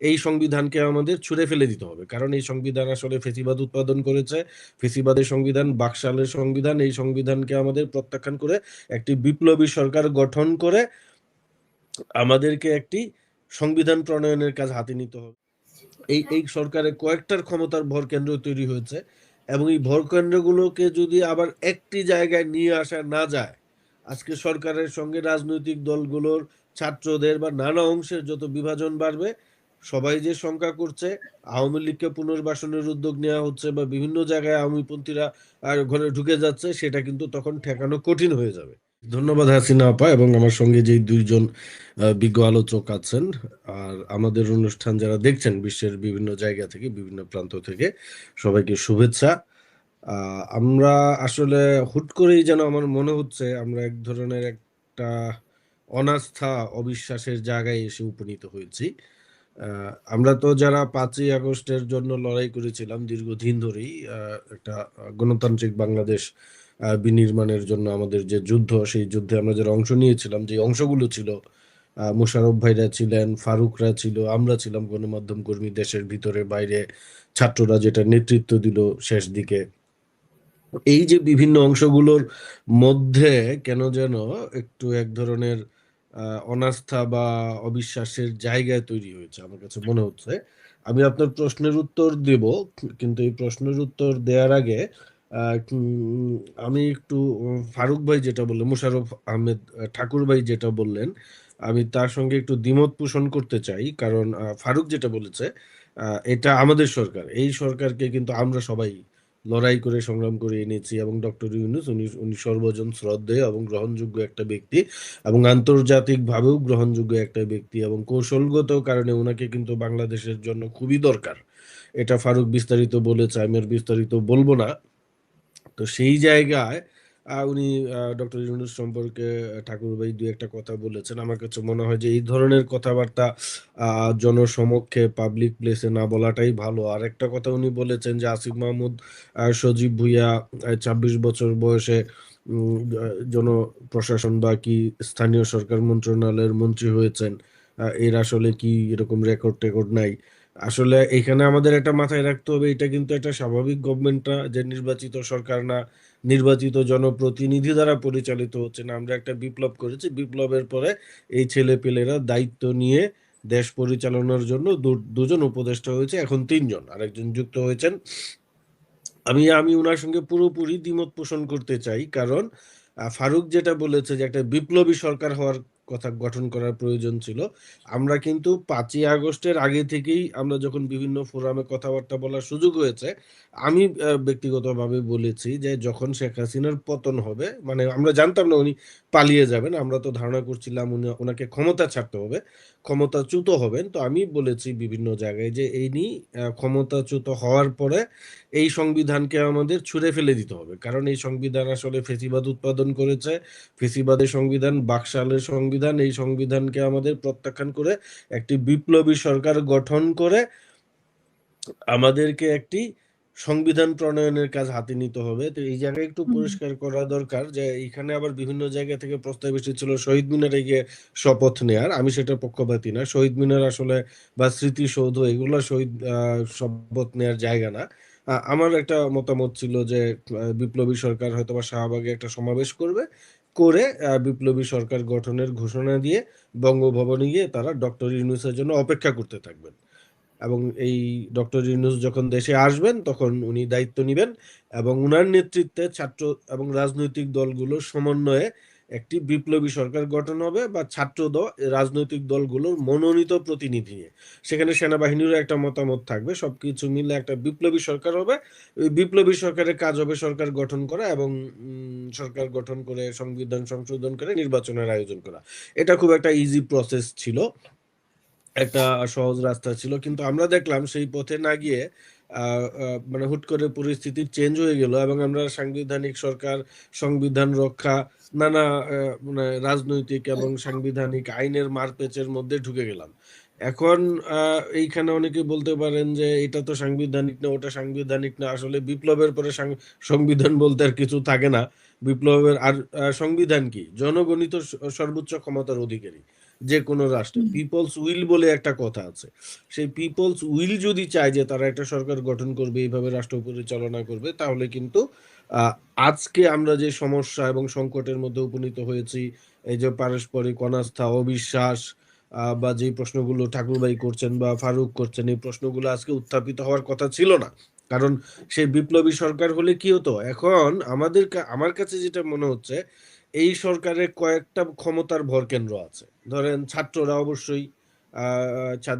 এই সংবিধানকে আমাদের ছুঁড়ে ফেলে দিতে হবে। কারণ এই সংবিধান আসলে ফেসিবাদ উৎপাদন করেছে। ফেসিবাদের সংবিধান, বাকশালের সংবিধান, এই সংবিধানকে আমাদের প্রত্যাখ্যান করে একটি বিপ্লবী সরকার গঠন করে আমাদেরকে একটি সংবিধান প্রণয়নের কাজ হাতে নিতে হবে। এই এই সরকারের কয়েকটার ক্ষমতার ভর কেন্দ্র তৈরি হয়েছে এবং এই ভর কেন্দ্রগুলোকে যদি আবার একটি জায়গায় নিয়ে আসা না যায়, আজকে সরকারের সঙ্গে রাজনৈতিক দলগুলোর ছাত্রদের বা নানা অংশের যত বিভাজন বাড়বে সবাই যে শঙ্কা করছে, আওয়ামী লীগকে পুনর্বাসনের উদ্যোগ নেওয়া হচ্ছে বা বিভিন্ন জায়গায় আওয়ামীপন্থীরা আর ঘরে ঢুকে যাচ্ছে, সেটা কিন্তু তখন ঠেকানো কঠিন হয়ে যাবে। ধন্যবাদ হাসিনা আপা এবং আমার সঙ্গে যে দুইজন বিজ্ঞ আলোচক আছেন, আর আমাদের অনুষ্ঠান যারা দেখছেন, বিশ্বের বিভিন্ন জায়গা থেকে, বিভিন্ন প্রান্ত থেকে, সবাইকে শুভেচ্ছা। আমরা আসলে হুট করেই যেন আমার মনে হচ্ছে, আমরা এক ধরনের একটা অনাস্থা, অবিশ্বাসের জায়গায় এসে উপনীত হয়েছি। আমরা তো যারা পাঁচই আগস্টের জন্য লড়াই করেছিলাম দীর্ঘদিন ধরেই একটা গণতান্ত্রিক বাংলাদেশ বিনির্মাণের জন্য আমাদের যে যুদ্ধ সেই যুদ্ধে আমরা যারা অংশ নিয়েছিলাম যে অংশগুলো ছিল আহ, মোশাররফ ভাইরা ছিলেন ফারুকরা ছিল আমরা ছিলাম গণমাধ্যম কর্মী দেশের ভিতরে বাইরে ছাত্ররা যেটা নেতৃত্ব দিল শেষ দিকে। এই যে বিভিন্ন অংশগুলোর মধ্যে কেন যেন একটু এক ধরনের অনাস্থা বা অবিশ্বাসের জায়গায় তৈরি হয়েছে আমার কাছে মনে হচ্ছে। আমি আপনার প্রশ্নের উত্তর দেব কিন্তু এই প্রশ্নের উত্তর দেওয়ার আগে আমি একটু ফারুক ভাই যেটা বললেন মুশারফ আহমেদ আহ, ঠাকুর ভাই যেটা বললেন আমি তার সঙ্গে একটু দ্বিমত পোষণ করতে চাই। কারণ ফারুক যেটা বলেছে এটা আমাদের সরকার। এই সরকারকে কিন্তু আমরা সবাই লড়াই করে সংগ্রাম করে এনেছি এবং ডক্টর ইউনুস, উনি উনি সর্বজন শ্রদ্ধেয় এবং গ্রহণযোগ্য একটা ব্যক্তি এবং আন্তর্জাতিকভাবেও গ্রহণযোগ্য একটা ব্যক্তি এবং কৌশলগত কারণে ওনাকে কিন্তু বাংলাদেশের জন্য খুবই দরকার। এটা ফারুক বিস্তারিত বলেছে, আমি আর বিস্তারিত বলব না। তো সেই জায়গায় উনি ডক্টর ইউনুস সম্পর্কে ঠাকুর ভাই দু একটা কথা বলেছেন। আমার কাছে মনে হয় যে এই ধরনের কথাবার্তা আহ, জনসমক্ষে পাবলিক প্লেসে না বলাটাই ভালো। আর একটা কথা উনি বলেছেন যে আসিফ মাহমুদ সজীব ভুইয়া ছাব্বিশ বছর বয়সে উম, আহ, জনপ্রশাসন বা কি স্থানীয় সরকার মন্ত্রণালয়ের মন্ত্রী হয়েছেন এর আসলে কি এরকম রেকর্ড টেকর্ড নাই। আসলে এখানে আমাদের একটা মাথায় রাখতে হবে, এটা কিন্তু একটা স্বাভাবিক গভর্নমেন্টটা, যে নির্বাচিত সরকার না, নির্বাচিত জনপ্রতিনিধি দ্বারা পরিচালিত হচ্ছে না। আমরা একটা বিপ্লব করেছি, বিপ্লবের পরে এই ছেলে পেলেরা দায়িত্ব নিয়ে দেশ পরিচালনার জন্য দুজন উপদেষ্টা হয়েছে, এখন তিনজন, আরেকজন যুক্ত হয়েছেন। আমি আমি ওনার সঙ্গে পুরোপুরি দ্বিমত পোষণ করতে চাই, কারণ ফারুক যেটা বলেছে যে একটা বিপ্লবী সরকার হওয়ার কথা গঠন করার প্রয়োজন ছিল। আমরা কিন্তু পাঁচই আগস্টের আগে থেকেই আমরা যখন বিভিন্ন ফোরামে কথাবার্তা বলার সুযোগ হয়েছে, আমি ব্যক্তিগতভাবে বলেছি যে যখন শেখ হাসিনার পতন হবে মানে আমরা জানতাম না উনি পালিয়ে যাবেন, আমরা তো ধারণা করছিলাম উনি ওনাকে ক্ষমতা ছাড়তে হবে, ক্ষমতাচ্যুত হবেন। তো আমি বলেছি বিভিন্ন জায়গায় যে এই নিয়ে ক্ষমতাচ্যুত হওয়ার পরে এই সংবিধানকে আমাদের ছুঁড়ে ফেলে দিতে হবে। কারণ এই সংবিধান আসলে ফেসিবাদ উৎপাদন করেছে, ফেসিবাদের সংবিধান, বাকশালের সংবিধান এই সংবিধানকে আমাদের প্রত্যাখ্যান করে একটি বিপ্লবী সরকার গঠন করে আমাদেরকে একটি সংবিধান প্রণয়নের কাজ হাতে নিতে হবে। তো এই জায়গায় একটু পরিষ্কার করা দরকার যে এখানে আবার বিভিন্ন জায়গা থেকে প্রস্তাব এসেছিল শহীদ মিনারে গিয়ে শপথ নেয়ার। আমি সেটা পক্ষপাতী না। শহীদ মিনার আসলে বা স্মৃতিসৌধ এগুলো শহীদ আহ, শপথ নেয়ার জায়গা না। আমার একটা মতামত ছিল যে বিপ্লবী সরকার হয়তো বা শাহবাগে একটা সমাবেশ করবে। করে বিপ্লবী সরকার গঠনের ঘোষণা দিয়ে বঙ্গভবনে গিয়ে তারা ডক্টর ইউনুসের জন্য অপেক্ষা করতে থাকবেন। এবং এই ডক্টর ইউনুস যখন দেশে আসবেন, তখন উনি দায়িত্ব নেবেন এবং উনার নেতৃত্বে ছাত্র এবং রাজনৈতিক দলগুলো সমন্বয়ে একটি বিপ্লবী সরকার গঠন হবে বা ছাত্র দল রাজনৈতিক দলগুলোর মনোনীত প্রতিনিধি নিয়ে। সেখানে সেনাবাহিনীরও একটা মতামত থাকবে, সবকিছু মিলে একটা বিপ্লবী সরকার হবে। বিপ্লবী সরকারের কাজ হবে সরকার গঠন করা এবং সরকার গঠন করে সংবিধান সংশোধন করে নির্বাচনের আয়োজন করা। এটা খুব একটা ইজি প্রসেস ছিল। একটা সহজ রাস্তা ছিল। কিন্তু আমরা দেখলাম সেই পথে না গিয়ে মানে হুট করে পরিস্থিতি চেঞ্জ হয়ে গেল এবং আমরা সাংবিধানিক সরকার, সংবিধান রক্ষা, নানা মানে রাজনৈতিক এবং সাংবিধানিক আইনের মারপেচের মধ্যে ঢুকে গেলাম। এখন এইখানে অনেকে বলতে পারেন যে এটা তো সাংবিধানিক না, ওটা সাংবিধানিক না, আসলে বিপ্লবের পরে সংবিধান বলতে আর কিছু থাকে না। বিপ্লবের আর সংবিধান কি? জনগণিত সর্বোচ্চ ক্ষমতার অধিকারী। যে কোনো রাষ্ট্রে। পিপলস উইল বলে একটা কথা আছে। সেই পিপলস উইল যদি চায় যে তারা একটা সরকার গঠন করবে এইভাবে রাষ্ট্র পরিচালনা করবে তাহলে কিন্তু আজকে আমরা যে সমস্যা এবং সংকটের মধ্যে উপনীত হয়েছি এই যে পারস্পরিক অনাস্থা অবিশ্বাস আহ, বা যে প্রশ্নগুলো ঠাকুরবাই করছেন বা ফারুক করছেন এই প্রশ্নগুলো আজকে উত্থাপিত হওয়ার কথা ছিল না। কারণ সেই বিপ্লবী সরকার হলে কি হতো? এখন আমাদের আমার কাছে যেটা মনে হচ্ছে এই সরকারের কয়েকটা ক্ষমতার ভর কেন্দ্র আছে। ধরেন ছাত্ররা অবশ্যই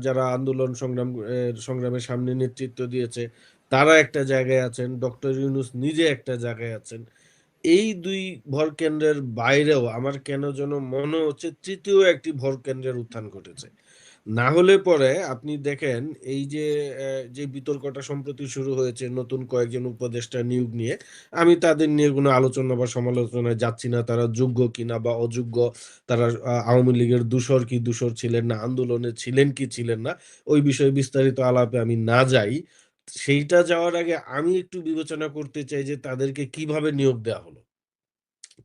যারা আন্দোলন সংগ্রাম সংগ্রামের সামনে নেতৃত্ব দিয়েছে, তারা একটা জায়গায় আছেন, ডক্টর ইউনুস নিজে একটা জায়গায় আছেন। এই দুই ভর কেন্দ্রের বাইরেও আমার কেন যেন মনে হচ্ছে তৃতীয় একটি ভর কেন্দ্রের উত্থান ঘটেছে। না হলে পরে আপনি দেখেন এই যে যে বিতর্কটা সম্প্রতি শুরু হয়েছে, নতুন কয়েকজন উপদেষ্টা নিয়োগ নিয়ে, আমি তাদের নিয়ে কোনো আলোচনা বা সমালোচনায় যাচ্ছি না, তারা যোগ্য কিনা বা অযোগ্য, তারা আওয়ামী লীগের দূষর কি দূষর ছিলেন না, আন্দোলনে ছিলেন কি ছিলেন না, ওই বিষয়ে বিস্তারিত আলাপে আমি না যাই। সেইটা যাওয়ার আগে আমি একটু বিবেচনা করতে চাই যে তাদেরকে কীভাবে নিয়োগ দেওয়া হলো।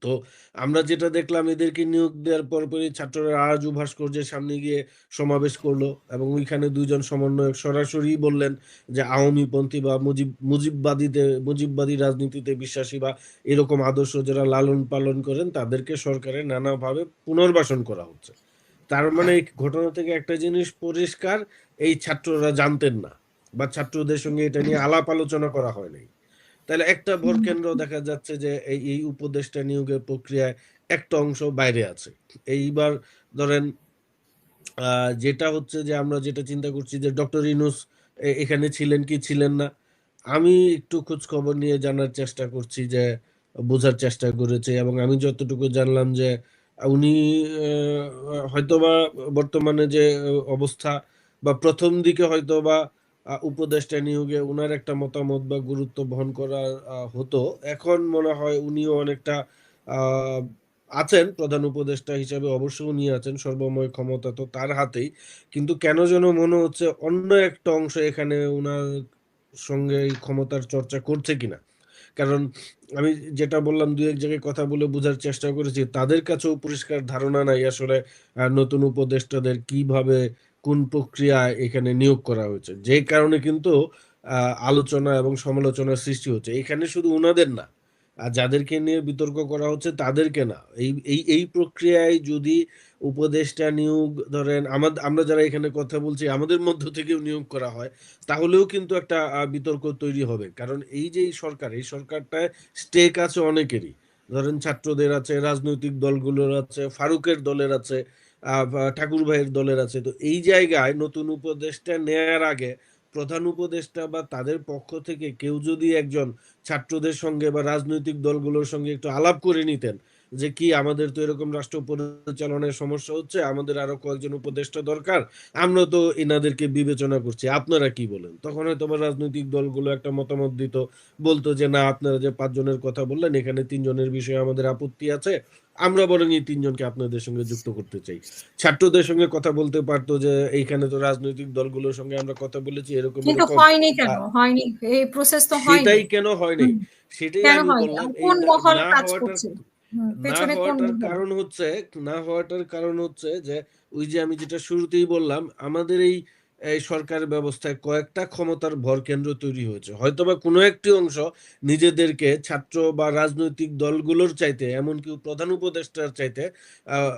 তো আমরা যেটা দেখলাম এদেরকে নিয়োগ দেওয়ার পর পরপরই ছাত্ররা আরজু ভাস্কর্যের সামনে গিয়ে সমাবেশ করল এবং ওইখানে দুইজন সমন্বয়ক সরাসরি বললেন যে আওয়ামী পন্থী বা মুজিব মুজিববাদীতে মুজিববাদী রাজনীতিতে বিশ্বাসী বা এরকম আদর্শ যারা লালন পালন করেন তাদেরকে সরকারের নানাভাবে পুনর্বাসন করা হচ্ছে। তার মানে এই ঘটনা থেকে একটা জিনিস পরিষ্কার এই ছাত্ররা জানতেন না। বা ছাত্রদের সঙ্গে এটা নিয়ে আলাপ আলোচনা করা হয় নাই। তাহলে একটা ভোট কেন্দ্র দেখা যাচ্ছে যে এই এই উপদেষ্টা নিয়োগের প্রক্রিয়ায় একটা অংশ বাইরে আছে। এইবার ধরেন যেটা হচ্ছে যে আমরা যেটা চিন্তা করছি যে ডক্টর ইনুস এখানে ছিলেন কি ছিলেন না আমি একটু খোঁজ খবর নিয়ে জানার চেষ্টা করছি যে বোঝার চেষ্টা করেছে এবং আমি যতটুকু জানলাম যে উনি হয়তোবা বর্তমানে যে অবস্থা বা প্রথম দিকে হয়তোবা উপদেষ্টা নিয়োগে উনার একটা মতামত বা গুরুত্ব বহন করা হতো। এখন মনে হয় উনিও অনেকটা আছেন, প্রধান উপদেষ্টা হিসাবে অবশ্য উনি আছেন, সর্বময় ক্ষমতা তো তার হাতেই। কিন্তু কেন যেন মনে হচ্ছে অন্য একটা অংশ এখানে উনার সঙ্গে এই ক্ষমতার চর্চা করছে কিনা? কারণ আমি যেটা বললাম, দুই এক জায়গায় কথা বলে বোঝার চেষ্টা করেছি, তাদের কাছেও পরিষ্কার ধারণা নাই আসলে নতুন উপদেষ্টাদের কীভাবে কোন প্রক্রিয়ায় এখানে নিয়োগ করা হয়েছে? যে কারণে কিন্তু আলোচনা এবং সমালোচনার সৃষ্টি হচ্ছে। এখানে শুধু উনাদের না, আর যাদেরকে নিয়ে বিতর্ক করা হচ্ছে তাদেরকে না। এই এই এই প্রক্রিয়ায় যদি উপদেষ্টা নিয়োগ ধরেন আমাদের আমরা যারা এখানে কথা বলছি, আমাদের মধ্য থেকেও নিয়োগ করা হয়, তাহলেও কিন্তু একটা বিতর্ক তৈরি হবে। কারণ এই যে এই সরকার, এই সরকারটায় স্টেক আছে অনেকেরই। ধরেন ছাত্রদের আছে, রাজনৈতিক দলগুলোর আছে, ফারুকের দলের আছে ঠাকুর ভাইয়ের দলের আছে। তো এই জায়গায় নতুন উপদেষ্টা নেয়ার আগে প্রধান উপদেষ্টা বা তাদের পক্ষ থেকে কেউ যদি একজন ছাত্রদের সঙ্গে বা রাজনৈতিক দলগুলোর সঙ্গে একটু আলাপ করে নিতেন যে কি আমাদের তো এরকম রাষ্ট্র পরিচালনায় সমস্যা হচ্ছে আমাদের আরও কয়েকজন উপদেষ্টা দরকার আমরা তো এনাদেরকে বিবেচনা করছি। আপনারা কি বলেন? তখন হয়তো রাজনৈতিক দলগুলো একটা মতামত দিত বলতো যে না আপনারা যে পাঁচজনের কথা বললেন এখানে তিনজনের বিষয়ে আমাদের আপত্তি আছে আমরা বরং এই তিনজনকে আপনাদের সঙ্গে যুক্ত করতে চাই। ছাত্রদের সঙ্গে কথা বলতে পারতো যে এইখানে তো রাজনৈতিক দলগুলোর সঙ্গে আমরা কথা বলেছি এরকম হয়নি কেন? হয়নি এই প্রসেস তো হয়নি। সেটাই কেন হয়নি? সেটাই আমি বললাম কোন মহল কাজ করছে? না হওয়াটার কারণ হচ্ছে না হওয়াটার কারণ হচ্ছে যে ওই যে আমি যেটা শুরুতেই বললাম আমাদের এই এই সরকার ব্যবস্থায় কয়েকটা ক্ষমতার ভর কেন্দ্র তৈরি হয়েছে। হয়তোবা কোনো একটি অংশ নিজেদেরকে ছাত্র বা রাজনৈতিক দলগুলোর চাইতে এমনকি প্রধান উপদেষ্টার চাইতে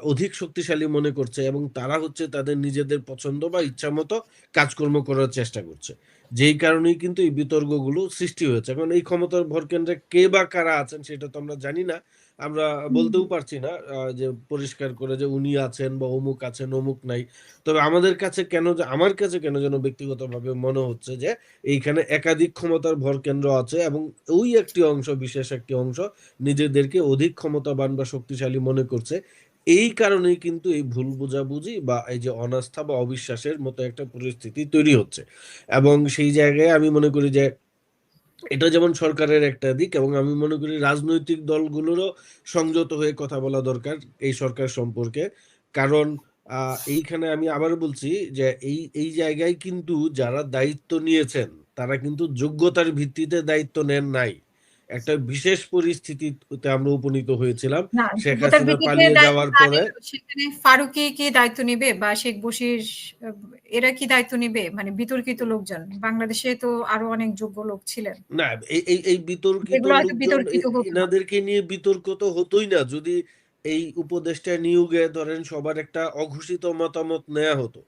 অধিক শক্তিশালী মনে করছে এবং তারা হচ্ছে তাদের নিজেদের পছন্দ বা ইচ্ছা মতো কাজকর্ম করার চেষ্টা করছে। যেই কারণেই কিন্তু এই বিতর্কগুলো সৃষ্টি হয়েছে। এখন এই ক্ষমতার ভর কেন্দ্রে কে বা কারা আছেন সেটা তো আমরা জানি না। আমরা বলতেও পারছি না যে পরিষ্কার করে যে উনি আছেন বা অমুক আছেন অমুক নাই। তবে আমাদের কাছে কেন যে- আমার কাছে কেন যেন ব্যক্তিগতভাবে মনে হচ্ছে যে এইখানে একাধিক ক্ষমতার ভর কেন্দ্র আছে এবং ওই একটি অংশ বিশেষ একটি অংশ নিজেদেরকে অধিক ক্ষমতাবান বা শক্তিশালী মনে করছে। এই কারণেই কিন্তু এই ভুল বোঝাবুঝি বা এই যে অনাস্থা বা অবিশ্বাসের মতো একটা পরিস্থিতি তৈরি হচ্ছে। এবং সেই জায়গায় আমি মনে করি যে এটা যেমন সরকারের একটা দিক এবং আমি মনে করি রাজনৈতিক দলগুলোরও সংযত হয়ে কথা বলা দরকার এই সরকার সম্পর্কে। কারণ এইখানে আমি আবার বলছি যে এই এই জায়গায় কিন্তু যারা দায়িত্ব নিয়েছেন, তারা কিন্তু যোগ্যতার ভিত্তিতে দায়িত্ব নেন নাই। একটা বিশেষ পরিস্থিতিতে আমরা উপনীত হয়েছিলাম। শেখ হাসিনা পালিয়ে যাওয়ার পরে সেখানে ফারুকী কি দায়িত্ব নিবে বা শেখ বশির এরা কি দায়িত্ব নিবে? মানে বিতর্কিত লোকজন। বাংলাদেশে তো আরও অনেক যোগ্য লোক ছিলেন। না এই এই বিতর্কিত। এনাদেরকে নিয়ে বিতর্ক তো হতোই না। যদি এই উপদেষ্টা নিয়োগে ধরেন সবার একটা অঘোষিত মতামত নেওয়া হতো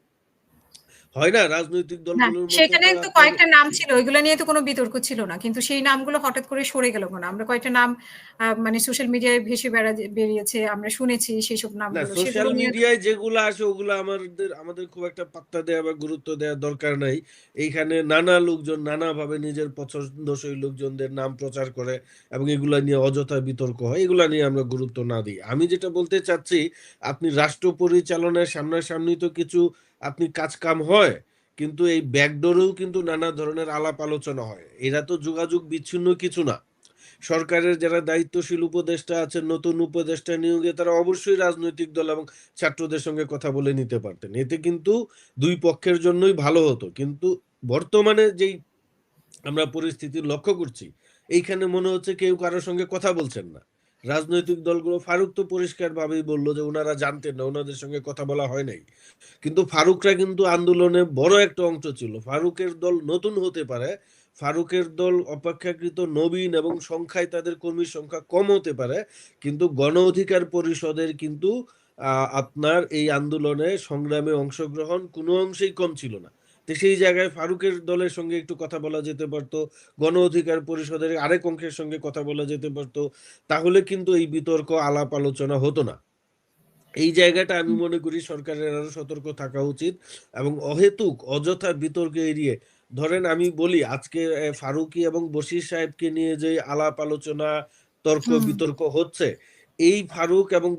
হয় না রাজনৈতিক দলগুলোর সেখানে তো কয়েকটা নাম ছিল ওইগুলো নিয়ে তো কোনো বিতর্ক ছিল না কিন্তু সেই নামগুলো হঠাৎ করে সরে গেল কেন? আমরা কয়েকটা নাম মানে সোশ্যাল মিডিয়ায় ভেসে বেড়া বেরিয়েছে আমরা শুনেছি সেই সব না নামগুলো সোশ্যাল মিডিয়ায় যেগুলো আসে ওগুলো আমাদের আমাদের খুব একটা পাত্তা দেওয়া বা গুরুত্ব দেওয়ার দরকার নাই। এইখানে নানা লোকজন নানা ভাবে নিজের পছন্দসই লোকজনদের নাম প্রচার করে এবং এগুলা নিয়ে অযথা বিতর্ক হয় এগুলা নিয়ে আমরা গুরুত্ব না দিই। আমি যেটা বলতে চাচ্ছি আপনি রাষ্ট্র পরিচালনায় সামনাসামনি তো কিছু আপনি কাজ কাম হয়, কিন্তু এই ব্যাকডোরেও কিন্তু নানা ধরনের আলাপ আলোচনা হয়। এরা তো যোগাযোগ বিচ্ছিন্ন কিছু না। সরকারের যারা দায়িত্বশীল উপদেষ্টা আছেন, নতুন উপদেষ্টা নিয়োগে তারা অবশ্যই রাজনৈতিক দল এবং ছাত্রদের সঙ্গে কথা বলে নিতে পারতেন। এতে কিন্তু দুই পক্ষের জন্যই ভালো হতো। কিন্তু বর্তমানে যেই আমরা পরিস্থিতি লক্ষ্য করছি, এইখানে মনে হচ্ছে কেউ কারোর সঙ্গে কথা বলছেন না। রাজনৈতিক দলগুলো ফারুক তো পরিষ্কার ভাবেই বলল যে ওনারা জানতেন না, ওনাদের সঙ্গে কথা বলা হয় নাই। কিন্তু ফারুকরা কিন্তু আন্দোলনে বড় একটা অংশ ছিল। ফারুকের দল নতুন হতে পারে, ফারুকের দল অপেক্ষাকৃত নবীন এবং সংখ্যায় তাদের কর্মীর সংখ্যা কম হতে পারে, কিন্তু গণ অধিকার পরিষদের কিন্তু আপনার এই আন্দোলনে সংগ্রামে অংশগ্রহণ কোনো অংশেই কম ছিল না। তো সেই জায়গায় ফারুকের দলের সঙ্গে একটু কথা বলা যেতে পারতো গণ অধিকার পরিষদের আরেক অংশের সঙ্গে কথা বলা যেতে পারতো তাহলে কিন্তু এই বিতর্ক আলাপ আলোচনা হতো না। এই জায়গাটা আমি মনে করি সরকারের আরও সতর্ক থাকা উচিত এবং অহেতুক অযথা বিতর্ক এড়িয়ে ধরেন আমি বলি আজকে ফারুকি এবং বশির সাহেবকে নিয়ে যে আলাপ আলোচনা তর্ক বিতর্ক হচ্ছে এই ফারুক এবং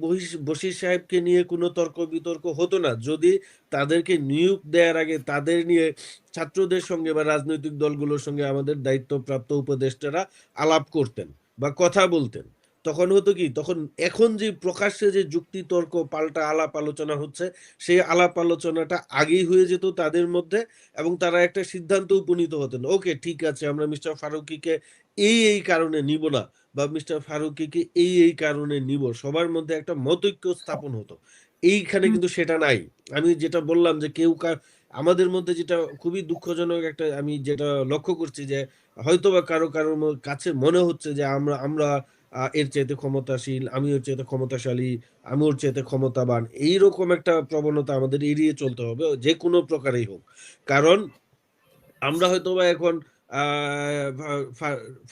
বশির সাহেবকে নিয়ে কোনো তর্ক বিতর্ক হতো না। যদি তাদেরকে নিয়োগ দেওয়ার আগে তাদের নিয়ে ছাত্রদের সঙ্গে বা রাজনৈতিক দলগুলোর সঙ্গে আমাদের দায়িত্বপ্রাপ্ত উপদেষ্টারা আলাপ করতেন বা কথা বলতেন। তখন হতো কি তখন এখন যে প্রকাশ্যে যে যুক্তি তর্ক পাল্টা আলাপ আলোচনা হচ্ছে সেই আলাপ আলোচনাটা আগেই হয়ে যেত তাদের মধ্যে এবং তারা একটা সিদ্ধান্ত উপনীত হতেন। ওকে ঠিক আছে আমরা মিস্টার ফারুকিকে এই এই কারণে নিব না বা মিস্টার ফারুকিকে এই এই কারণে নিব। সবার মধ্যে একটা মতৈক্য স্থাপন হতো। এইখানে কিন্তু সেটা নাই। আমি যেটা বললাম যে কেউ কা- আমাদের মধ্যে যেটা খুবই দুঃখজনক একটা আমি যেটা লক্ষ্য করছি যে হয়তোবা কারও কারোর কাছে মনে হচ্ছে যে আমরা আমরা এর চাইতে ক্ষমতাশীল, আমি ওর চাইতে ক্ষমতাশালী, আমি ওর চাইতে ক্ষমতাবান, এইরকম একটা প্রবণতা আমাদের এড়িয়ে চলতে হবে, যে কোনো প্রকারেই হোক। কারণ আমরা হয়তো বা এখন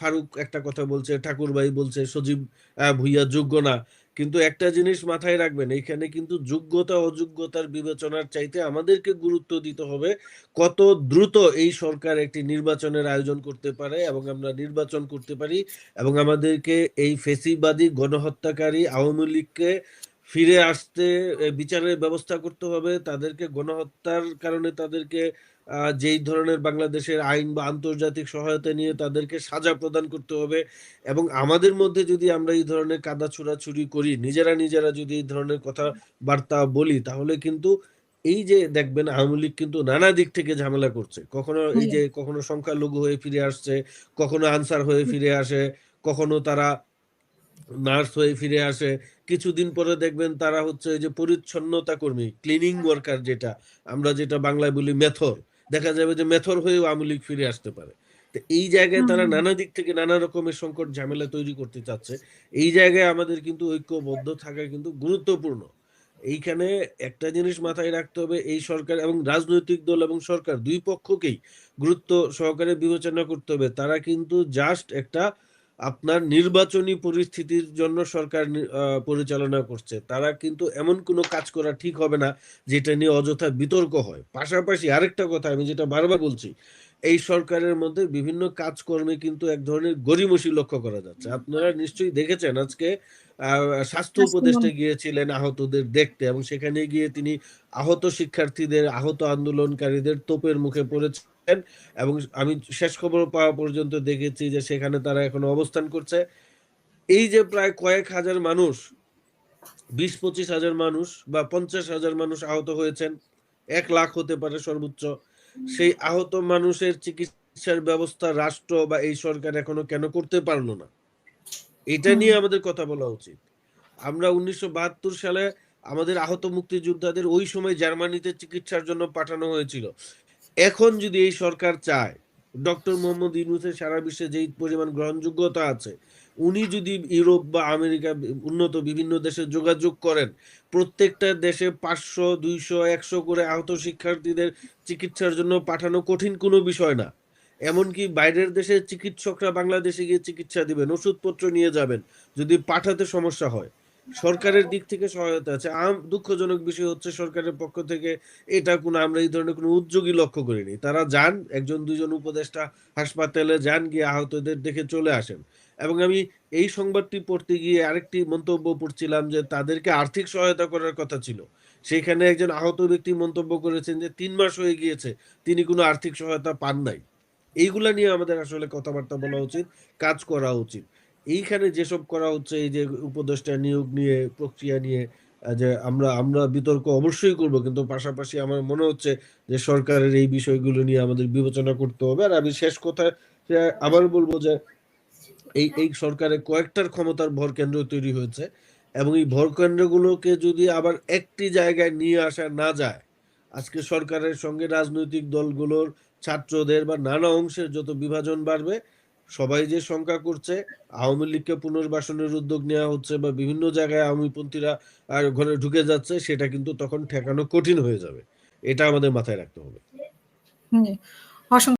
ফারুক একটা কথা বলছে, ঠাকুরবাই বলছে, সজীব ভুইয়া যোগ্য না কিন্তু একটা জিনিস মাথায় রাখবেন এখানে কিন্তু যোগ্যতা, অযোগ্যতার বিবেচনার চাইতে আমাদেরকে গুরুত্ব দিতে হবে কত দ্রুত এই সরকার একটি নির্বাচনের আয়োজন করতে পারে এবং আমরা নির্বাচন করতে পারি এবং আমাদেরকে এই ফেসিবাদী, গণহত্যাকারী, আওয়ামী লীগকে ফিরে আসতে বিচারের ব্যবস্থা করতে হবে। তাদেরকে গণহত্যার কারণে তাদেরকে যেই ধরনের বাংলাদেশের আইন বা আন্তর্জাতিক সহায়তা নিয়ে তাদেরকে সাজা প্রদান করতে হবে এবং আমাদের মধ্যে যদি আমরা এই ধরনের কাদা ছুড়াছুড়ি করি নিজেরা নিজেরা যদি এই ধরনের কথাবার্তা বলি তাহলে কিন্তু এই যে দেখবেন আওয়ামী লীগ কিন্তু নানা দিক থেকে ঝামেলা করছে। কখনো এই যে কখনো সংখ্যালঘু হয়ে ফিরে আসছে কখনো আনসার হয়ে ফিরে আসে কখনো তারা নার্স হয়ে ফিরে আসে। কিছুদিন পরে দেখবেন তারা হচ্ছে এই যে পরিচ্ছন্নতা কর্মী ক্লিনিং ওয়ার্কার যেটা আমরা যেটা বাংলায় বলি মেথর। দেখা যাবে যে মেথর হয়েও আওয়ামী লীগ ফিরে আসতে পারে। তো এই জায়গায় তারা নানা দিক থেকে নানা রকমের সংকট ঝামেলা তৈরি করতে চাচ্ছে। এই জায়গায় আমাদের কিন্তু ঐক্যবদ্ধ থাকা কিন্তু গুরুত্বপূর্ণ। এইখানে একটা জিনিস মাথায় রাখতে হবে এই সরকার এবং রাজনৈতিক দল এবং সরকার দুই পক্ষকেই গুরুত্ব সহকারে বিবেচনা করতে হবে। তারা কিন্তু জাস্ট একটা আপনার নির্বাচনী পরিস্থিতির জন্য সরকার পরিচালনা করছে তারা কিন্তু এমন কোনো কাজ করা ঠিক হবে না যেটা নিয়ে অযথা বিতর্ক হয়। পাশাপাশি আরেকটা কথা আমি যেটা বারবার বলছি এই সরকারের মধ্যে বিভিন্ন কাজকর্মে কিন্তু এক ধরনের গরিমসি লক্ষ্য করা যাচ্ছে। আপনারা নিশ্চয়ই দেখেছেন আজকে আহ, স্বাস্থ্য উপদেষ্টা গিয়েছিলেন আহতদের দেখতে এবং সেখানে গিয়ে তিনি আহত শিক্ষার্থীদের আহত আন্দোলনকারীদের তোপের মুখে পড়েছেন এবং আমি শেষ খবর পাওয়া পর্যন্ত দেখেছি যে সেখানে তারা এখনও অবস্থান করছে। এই যে প্রায় কয়েক হাজার মানুষ বিশ পঁচিশ হাজার মানুষ বা পঞ্চাশ হাজার মানুষ আহত হয়েছেন এক লাখ হতে পারে সর্বোচ্চ সেই আহত মানুষের চিকিৎসার ব্যবস্থা রাষ্ট্র বা এই সরকার এখনও কেন করতে পারল না? এটা নিয়ে আমাদের কথা বলা উচিত। আমরা উনিশশো বাহাত্তর সালে আমাদের আহত মুক্তিযোদ্ধাদের ওই সময় জার্মানিতে চিকিৎসার জন্য পাঠানো হয়েছিল। এখন যদি এই সরকার চায়, ডক্টর মোহাম্মদ ইউনুসের সারা বিশ্বে যেই পরিমাণ গ্রহণযোগ্যতা আছে, উনি যদি ইউরোপ বা আমেরিকা উন্নত বিভিন্ন দেশে যোগাযোগ করেন, প্রত্যেকটা দেশে পাঁচশো, দুইশো, একশো করে আহত শিক্ষার্থীদের চিকিৎসার জন্য পাঠানো কঠিন কোনো বিষয় না। এমনকি বাইরের দেশের চিকিৎসকরা বাংলাদেশে গিয়ে চিকিৎসা দিবেন, ওষুধপত্র নিয়ে যাবেন, যদি পাঠাতে সমস্যা হয়। সরকারের দিক থেকে সহায়তা আছে। দুঃখজনক বিষয় হচ্ছে সরকারের পক্ষ থেকে এটা কোনো আমরা এই ধরনের কোনো উদ্যোগই লক্ষ্য করিনি। তারা যান, একজন দুজন উপদেষ্টা হাসপাতালে যান, গিয়ে আহতদের দেখে চলে আসেন। এবং আমি এই সংবাদটি পড়তে গিয়ে আরেকটি মন্তব্য পড়ছিলাম যে তাদেরকে আর্থিক সহায়তা করার কথা ছিল। সেখানে একজন আহত ব্যক্তি মন্তব্য করেছেন যে তিন মাস হয়ে গিয়েছে, তিনি কোনো আর্থিক সহায়তা পান নাই। এইগুলা নিয়ে আমাদের আসলে কথাবার্তা বলা উচিত, কাজ করা উচিত। এইখানে যেসব করা হচ্ছে, এই যে উপদেষ্টা নিয়োগ নিয়ে, প্রক্রিয়া নিয়ে যে আমরা আমরা বিতর্ক অবশ্যই করব, কিন্তু পাশাপাশি আমার মনে হচ্ছে যে সরকারের এই বিষয়গুলো নিয়ে আমাদের বিবেচনা করতে হবে। আর আমি শেষ কথা আবার বলব যে এই এই সরকারের কয়েকটার ক্ষমতার ভর কেন্দ্র তৈরি হয়েছে এবং এই ভর কেন্দ্রগুলোকে যদি আবার একটি জায়গায় নিয়ে আসা না যায়, আজকে সরকারের সঙ্গে রাজনৈতিক দলগুলোর ছাত্রদের বা নানা অংশের যত বিভাজন বাড়বে সবাই যে শঙ্কা করছে, আওয়ামী লীগকে পুনর্বাসনের উদ্যোগ নেওয়া হচ্ছে বা বিভিন্ন জায়গায় আওয়ামীপন্থীরা ঘরে ঢুকে যাচ্ছে, সেটা কিন্তু তখন ঠেকানো কঠিন হয়ে যাবে। এটা আমাদের মাথায় রাখতে হবে।